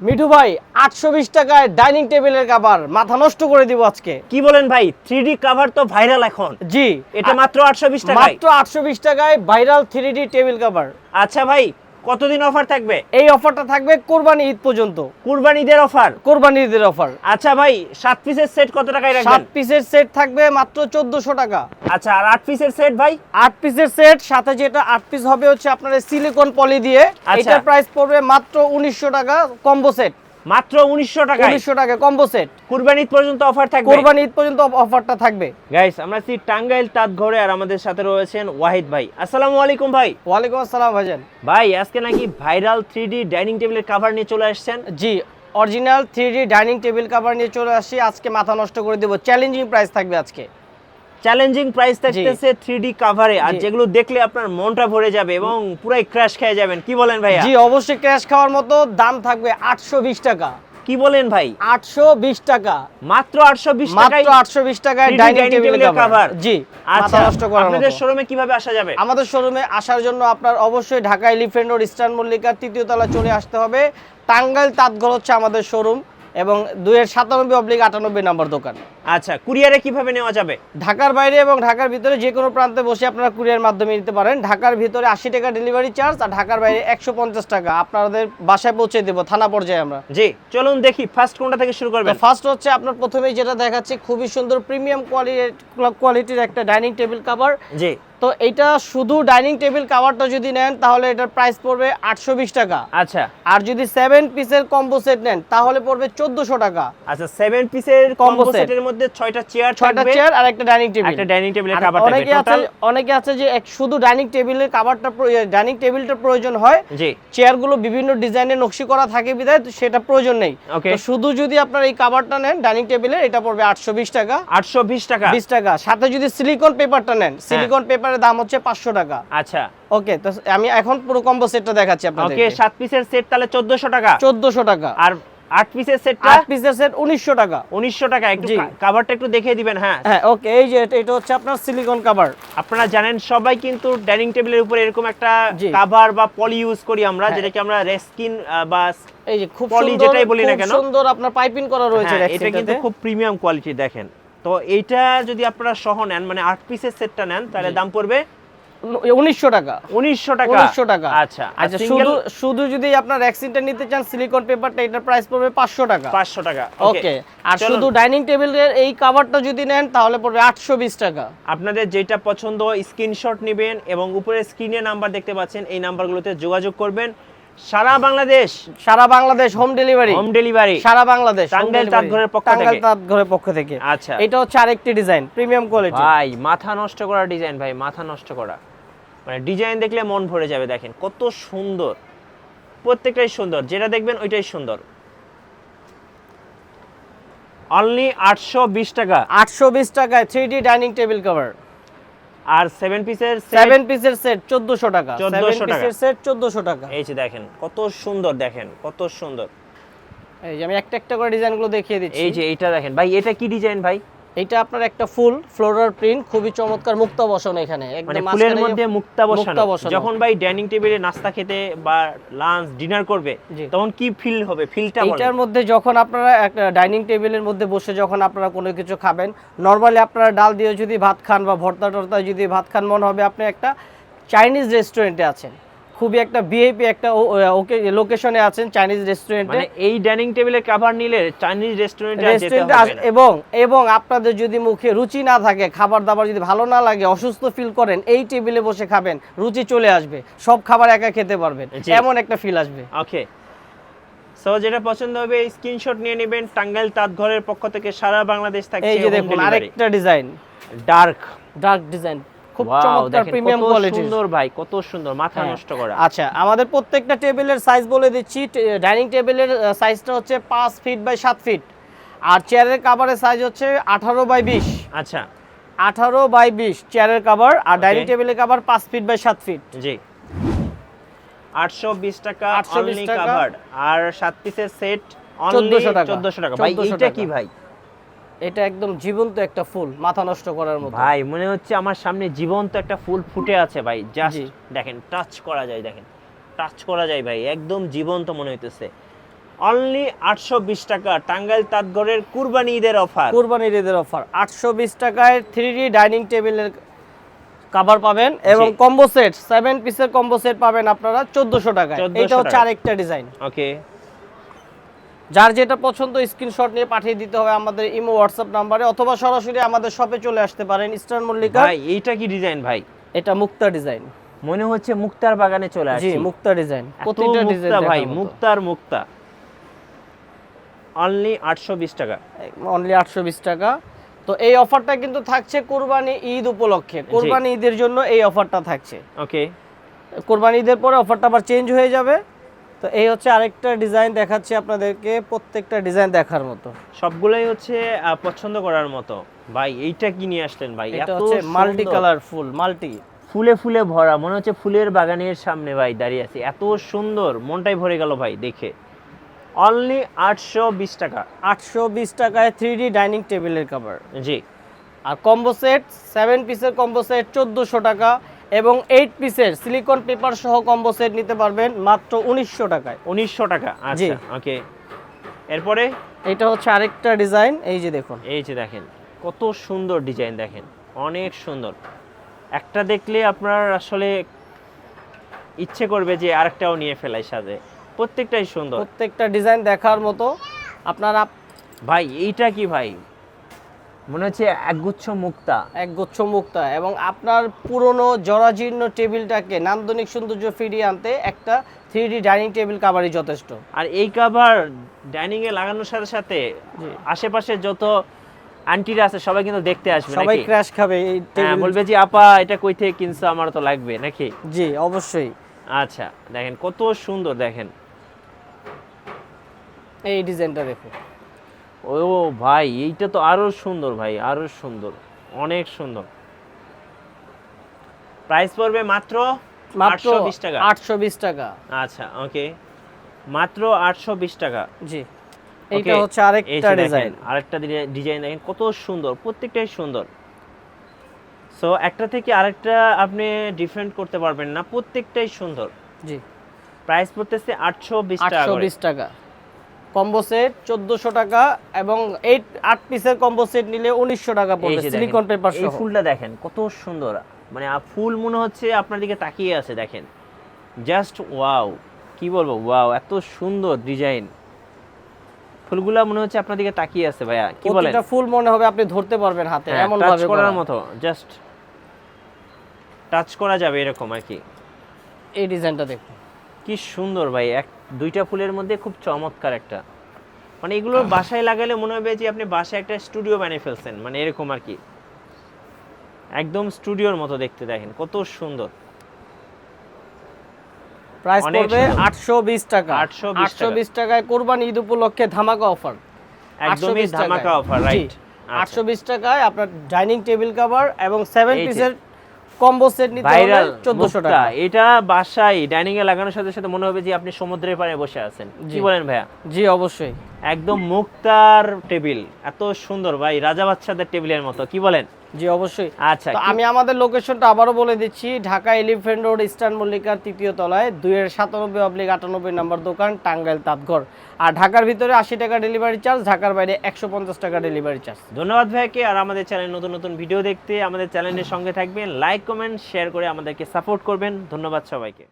মিঠু ভাই আটশো বিশ টাকায় ডাইনিং টেবিলের কাবার মাথা নষ্ট করে দিব আজকে। কি বলেন ভাই থ্রি কাভার তো ভাইরাল এখন। জি এটা মাত্র আটশো বিশ টাকা মাত্র আটশো বিশ টাকায় viral three D table cover আচ্ছা ভাই কতদিন অফার থাকবে? এই অফারটা থাকবে কোরবানি ঈদ পর্যন্ত। কোরবানি ঈদের অফার? কোরবানি ঈদের অফার। আচ্ছা ভাই সাত পিসের সেট কত টাকায় রাখবেন? সাত পিসের সেট থাকবে মাত্র 1400 টাকা। আচ্ছা আর আট পিসের সেট ভাই? আট পিসের সেট সাথে যেটা আট পিস হবে হচ্ছে আপনার সিলিকন পলি দিয়ে। এটা এটার প্রাইস পড়বে মাত্র উনিশশো টাকা কম্বো সেট মাত্র উনিশশো টাকায়। উনিশশো টাকা কম্বো সেট কুরবানি ঈদ পর্যন্ত অফার থাকবে? কোরবানি ঈদ পর্যন্ত অফারটা থাকবে। গাইস আমরা আছি টাঙ্গাইল তাঁত ঘরে আর আমাদের সাথে রয়েছেন ওয়াহিদ ভাই। আসসালামু আলাইকুম ভাই। ওয়ালাইকুম আসসালাম ভাইজান। ভাই আজকে নাকি ভাইরাল থ্রি ডি ডাইনিং টেবিলের কভার নিয়ে চলে আসছেন? জি original three D dining table cover নিয়ে চলে আসছি। আজকে মাথা নষ্ট করে দেবো। চ্যালেঞ্জিং প্রাইস থাকবে আজকে। চ্যালেঞ্জিং প্রাইস থাকতেছে থ্রি ডি কাভারে আর যেগুলো দেখলে আপনার মনটা ভরে যাবে এবং পুরাই ক্র্যাশ খেয়ে যাবেন। কি বলেন ভাইয়া? জি অবশ্যই ক্র্যাশ খাওয়ার মতো দাম থাকবে আটশো বিশ টাকা। কি বলেন ভাই? আটশো বিশ টাকা। মাত্র আটশো বিশ টাকায় মাত্র আটশো বিশ টাকায় ডাইনিং টেবিল কাভার। জি আচ্ছা আপনাদের শোরুমে কীভাবে আসা যাবে? আমাদের শোরুমে আসার জন্য আপনার অবশ্যই ঢাকা এলিফেন্ট রোড ইস্টার্ন মল্লিকার তৃতীয় তলা চলে আসতে হবে। টাঙ্গাইল তাঁতঘর হচ্ছে আমাদের শোরুম এবং দুইয়ের সাতানব্বই অব্লিক আটানব্বই নম্বর দোকান। আচ্ছা কুরিয়ারে কীভাবে নেওয়া যাবে? ঢাকার বাইরে এবং ঢাকার ভিতরে যে কোনো প্রান্তে বসে আপনারা কুরিয়ার মাধ্যমে নিতে পারেন। ঢাকার ভিতরে আশি টাকা ডেলিভারি চার্জ আর ঢাকার বাইরে একশো পঞ্চাশ টাকা। আপনাদের বাসায় পৌঁছে দেবো থানা পর্যায়ে আমরা। জি চলুন দেখি ফার্স্ট কোনটা থেকে শুরু করবেন। ফার্স্ট হচ্ছে আপনার প্রথমেই যেটা দেখাচ্ছি খুবই সুন্দর প্রিমিয়াম কোয়ালিটির একটা ডাইনিং টেবিল কাভার জি। তো এটা শুধু ডাইনিং টেবিল কাভারটা যদি নেন তাহলে এটার প্রাইস পড়বে আটশো বিশ টাকা। আচ্ছা। আর যদি সেভেন পিসের কম্বো সেট নেন তাহলে পড়বে চোদ্দশো টাকা। আচ্ছা সেভেন পিসের কম্বো সেটের মধ্যে ছয়টা চেয়ার ছয়টা চেয়ার আর একটা ডাইনিং টেবিল একটা ডাইনিং টেবিলের কাভার থাকবে। অনেকে আছে অনেকে আছে যে শুধু ডাইনিং টেবিলের কাভারটা ডাইনিং টেবিলটা প্রয়োজন হয়। জি। চেয়ারগুলো বিভিন্ন ডিজাইনের নকশি করা থাকে বিধায় সেটা প্রয়োজন নেই। তো শুধু যদি আপনার এই কাভারটা নেন ডাইনিং টেবিলের এটা পড়বে আটশো বিশ টাকা। আটশো বিশ টাকা। বিশ টাকা। সাথে যদি সিলিকন পেপারটা নেন সিলিকন পেপারের দাম হচ্ছে পাঁচশো টাকা। আচ্ছা। ওকে তো আমি এখন পুরো কম্বো সেটটা দেখাচ্ছি আপনাদের ওকে সাত পিসের সেট তাহলে চোদ্দশো টাকা। চোদ্দশো টাকা। আর আট পিসের সেটটা আট পিসের সেট উনিশশো টাকা উনিশশো টাকা একটু। কাভারটা একটু দেখিয়ে দিবেন হ্যাঁ হ্যাঁ ওকে এই যে এটা- হচ্ছে আপনার সিলিকন কাভার আপনারা জানেন সবাই কিন্তু ডাইনিং টেবিলের উপরে এরকম একটা। কাভার বা পলি ইউজ করি আমরা হ্যাঁ। যেটাকে আমরা রেস্কিন বা এই যে খুব সুন্দর যেটাই বলি না কেন। সুন্দর আপনার পাইপিং করা রয়েছে হ্যাঁ, এটা কিন্তু খুব প্রিমিয়াম কোয়ালিটি দেখেন তো এইটা যদি আপনারা সহ নেন মানে আট পিসের সেটটা নেন তাহলে দাম পড়বে উনিশশো টাকা। উনিশশো টাকা। উনিশশো টাকা। আচ্ছা আচ্ছা শুধু শুধু যদি আপনার নিতে চান সিলিকন পেপারটা এটার প্রাইস পড়বে পাঁচশো টাকা। পাঁচশো টাকা ওকে আর শুধু ডাইনিং টেবিলের এই কাভারটা যদি নেন তাহলে পড়বে আটশো বিশ টাকা। আপনাদের যেটা পছন্দ স্ক্রিনশট নেবেন এবং উপরে স্ক্রিনে নাম্বার দেখতে পাচ্ছেন এই নাম্বারগুলোতে যোগাযোগ করবেন। সারা বাংলাদেশ। সারা Bangladesh home delivery home delivery সারা বাংলাদেশ। টাঙ্গাইল। তাঁতঘরের পক্ষ টাঙ্গাইল থেকে। তাঁতঘরের পক্ষ থেকে। আচ্ছা। এটা হচ্ছে আরেকটি ডিজাইন প্রিমিয়াম কোয়ালিটি ভাই মাথা নষ্ট করা ডিজাইন ভাই মাথা নষ্ট করা। মানে ডিজাইন দেখলে মন ভরে যাবে দেখেন। কত সুন্দর। প্রত্যেকটাই সুন্দর। যেটা দেখবেন ওইটাই সুন্দর। অনলি আটশো বিশ টাকা। আটশো বিশ টাকায় three D dining table cover আর সেভেন পিসের সেভেন পিসের সেট চোদ্দশো টাকা। 1400 সেভেন টাকা। পিসের সেট চোদ্দশো টাকা। এই যে দেখেন কত সুন্দর দেখেন কত সুন্দর। এই যে আমি একটা একটা করে ডিজাইনগুলো দেখিয়ে দিচ্ছি। এই যে এইটা দেখেন। ভাই এটা কি ডিজাইন ভাই? এটা আপনার একটা ফুল ফ্লোরাল প্রিন্ট খুবই চমৎকার মুক্তা বসন এখানে। মানে ফুলের মধ্যে মুক্তা বসানো। যখন ভাই ডাইনিং টেবিলে নাস্তা খেতে বা লাঞ্চ ডিনার করবে। তখন কি ফিল হবে? ফিলটা এইটার মধ্যে যখন আপনারা একটা ডাইনিং টেবিলের মধ্যে বসে যখন আপনারা কোনো কিছু খাবেন নর্মালি আপনারা ডাল দিয়ে যদি ভাত খান বা ভর্তা টর্তা যদি ভাত খান মনে হবে আপনি একটা চাইনিজ রেস্টুরেন্টে আছেন। খুবই একটা বিএপি একটা ওকে লোকেশনে আছেন চাইনিজ রেস্টুরেন্টে মানে এই ডাইনিং টেবিলের কভার নিলে চাইনিজ রেস্টুরেন্টে এবং এবং আপনাদের যদি মুখে রুচি না থাকে খাবার দাবার যদি ভালো না লাগে অসুস্থ ফিল করেন এই টেবিলে বসে খাবেন রুচি চলে আসবে সব খাবার একা খেতে পারবেন। এমন একটা ফিল আসবে। ওকে সো যেটা পছন্দ হবে স্ক্রিনশট নিয়ে নেবেন টাঙ্গাইল তাঁত ঘরের পক্ষ থেকে সারা বাংলাদেশ থাকছে এই যে দেখুন আরেকটা ডিজাইন ডার্ক ডার্ক ডিজাইন খুব চমৎকার প্রিমিয়াম কত কোয়ালিটি সুন্দর ভাই কত সুন্দর মাথা হ্যাঁ। নষ্ট করা। আচ্ছা আমাদের প্রত্যেকটা টেবিলের সাইজ বলে দিচ্ছি ডাইনিং টেবিলের সাইজটা হচ্ছে পাঁচ ফিট বাই সাত ফিট আর চেয়ারের কাভারের সাইজ হচ্ছে আঠারো বাই বিশ। আচ্ছা। আঠারো বাই বিশ চেয়ারের কাভার আর ডাইনিং টেবিলের কাভার পাঁচ ফিট বাই সাত ফিট জি। আটশো বিশ টাকা 820 অনলি টাকা। কাভার আর সাত পিসের সেট 1400 টাকা। চোদ্দশো টাকা। ভাই এটা কি ভাই? এটা একদম জীবন্ত একটা ফুল মাথা নষ্ট করার মতো। ভাই মনে হচ্ছে আমার সামনে জীবন্ত একটা ফুল ফুটে আছে ভাই। জাস্ট দেখেন টাচ করা যায় দেখেন। টাচ করা যায় ভাই একদম জীবন্ত মনে হইতেছে। অনলি আটশো বিশ টাকা টাঙ্গাইল তাঁতগড়ের কুরবানি ঈদের অফার কুরবানি ঈদের অফার আটশো বিশ টাকায় থ্রি ডি ডাইনিং টেবিলের কাভার পাবেন এবং কম্বো সেট সেভেন পিসের কম্বো সেট পাবেন আপনারা চোদ্দশো টাকায়। 1400 এটা হচ্ছে আরেকটা ডিজাইন ওকে যার যেটা পছন্দ স্ক্রিনশট নিয়ে পাঠিয়ে দিতে হবে আমাদের ইমো হোয়াটসঅ্যাপ নাম্বারে অথবা সরাসরি আমাদের শপে চলে আসতে পারেন ইস্টার্ন মল্লিকা ভাই এইটা কি ডিজাইন ভাই? এটা মুক্তা ডিজাইন মনে হচ্ছে মুক্তার বাগানে চলে জি মুক্তা ডিজাইন প্রতিটা ডিজাইন ভাই মুক্তার মুক্তা। অনলি আটশো বিশ টাকা। অনলি আটশো বিশ টাকা। তো এই অফারটা কিন্তু থাকছে কোরবানি ঈদ উপলক্ষে। কোরবানি ঈদের জন্য এই অফারটা থাকছে। ওকে কোরবানি ঈদের পরে অফারটা আবার চেঞ্জ হয়ে যাবে। তো এই হচ্ছে আরেকটা ডিজাইন দেখাচ্ছি আপনাদেরকে প্রত্যেকটা ডিজাইন দেখার মতো। সবগুলোই হচ্ছে পছন্দ করার মতো। ভাই এইটা কি নিয়ে আসলেন ভাই? এটা হচ্ছে মাল্টি কালার ফুল মাল্টি ফুলে ফুলে ভরা মনে হচ্ছে ফুলের বাগানের সামনে ভাই দাঁড়িয়ে আছি। এত সুন্দর মনটাই ভরে গেল ভাই দেখে। অনলি আটশো বিশ টাকা। আটশো বিশ টাকায় থ্রি ডি ডাইনিং টেবিলের কাভার জি। আর কম্বো সেট সেভেন পিসের কম্বো সেট চোদ্দোশো টাকা। এবং এইট পিসের সিলিকন পেপার সহ কম্বো সেট নিতে পারবেন মাত্র উনিশশো টাকায়। উনিশশো টাকা। আচ্ছা ওকে এরপরে? এটা হচ্ছে আরেকটা ডিজাইন এই যে দেখুন। এই যে দেখেন কত সুন্দর ডিজাইন দেখেন অনেক সুন্দর। একটা দেখলে আপনার আসলে ইচ্ছে করবে যে আরেকটাও নিয়ে ফেলাই সাথে প্রত্যেকটাই সুন্দর। প্রত্যেকটা ডিজাইন দেখার মতো। আপনারা ভাই এইটা কি ভাই? মনে হচ্ছে একগুচ্ছ মুক্তা। একগুচ্ছ মুক্তা এবং আপনার পুরনো জরাজীর্ণ টেবিলটাকে নান্দনিক সৌন্দর্য ফিরিয়ে আনতে একটা থ্রি ডি ডাইনিং টেবিল কাভারই যথেষ্ট। আর এই কাভার ডাইনিং এ লাগানোর সাথে সাথে আশেপাশে যত আন্টিরা আছে সবাই কিন্তু দেখতে আসবে সবাই ক্র্যাশ খাবে এই হ্যাঁ বলবে যে আপা এটা কই থেকে কিনছো? আমার তো লাগবে নাকি? জি অবশ্যই। আচ্ছা দেখেন কত সুন্দর দেখেন। এই ডিজাইনটা দেখুন। ও ভাই এইটা তো আরও সুন্দর ভাই আরও সুন্দর অনেক সুন্দর। প্রাইস পড়বে মাত্র মাত্র 820 টাকা। আটশো বিশ টাকা। আচ্ছা ওকে মাত্র আটশো বিশ টাকা। জি। এইটা হচ্ছে আরেকটা ডিজাইন আরেকটা ডিজাইন দেখেন কত সুন্দর প্রত্যেকটাই সুন্দর। সো একটা থেকে আরেকটা আপনি ডিফারেন্ট করতে পারবেন না প্রত্যেকটাই সুন্দর। জি। প্রাইস পড়তেছে আটশো বিশ টাকা আটশো করে। বিশ টাকা। কম্বো সেট চোদ্দশো টাকা এবং এইট আট পিসের কম্বো সেট নিলে উনিশশো টাকা পড়বে সিলিকন পেপার এই ফুলটা দেখেন কত সুন্দর। মানে ফুল মনে হচ্ছে আপনার দিকে তাকিয়ে আছে দেখেন। জাস্ট ওয়াও কি বলব ওয়াও এত সুন্দর ডিজাইন ফুলগুলা মনে হচ্ছে আপনার দিকে তাকিয়ে আছে ভাইয়া কি বলেন? প্রতিটা ফুল মনে হবে আপনি ধরতে পারবেন হাতে হ্যাঁ, এমন ভাবে করার মতো জাস্ট টাচ করা যাবে এরকম আর কি। এই ডিজাইনটা দেখুন। কি সুন্দর ভাই। এক দুইটা ফুলের মধ্যে খুব চমৎকার একটা। মানে এগুলো বাসায় লাগালে মনে হবে যে আপনি বাসায় একটা স্টুডিও বানিয়ে ফেলছেন। মানে এরকম আর কি। একদম স্টুডিওর মতো দেখতে দেখেন কত সুন্দর। প্রাইস পড়বে সুন্দর। আটশো বিশ টাকা। 820 আটশো বিশ টাকায় কোরবানি ঈদ উপলক্ষে ধামাকা অফার। একদমই ধামাকা অফার রাইট আটশো বিশ টাকায় আপনার ডাইনিং টেবিল কভার এবং সেভেন এই যে। পিসের কম্বো সেট নিতে হলে ভাইরাল চোদ্দশো টাকা। এটা বাসায় ডাইনিং এ লাগানোর সাথে সাথে মনে হবে যে আপনি সমুদ্রের পাড়ে বসে আছেন। কি জি। বলেন ভাইয়া? জি অবশ্যই। একদম মুক্তার টেবিল এত সুন্দর ভাই রাজা বাচ্চাদের টেবিলের মতো কি বলেন? জি অবশ্যই। আচ্ছা তো আমি আমাদের লোকেশনটা আবারও বলে দিচ্ছি ঢাকা এলিফেন্ট রোড ইস্টার্ন মল্লিকার তৃতীয় তলায় দুইয়ের সাতানব্বই অব্লিক আটানব্বই নম্বর দোকান টাঙ্গাইল তাঁতঘর। আর ঢাকার ভিতরে আশি টাকা ডেলিভারি চার্জ ঢাকার বাইরে একশো পঞ্চাশ টাকা ডেলিভারি চার্জ ধন্যবাদ ভাইকে আর আমাদের চ্যানেল নতুন নতুন ভিডিও দেখতে আমাদের চ্যানেলের সঙ্গে থাকবেন। লাইক কমেন্ট শেয়ার করে আমাদেরকে সাপোর্ট করবেন। ধন্যবাদ সবাইকে।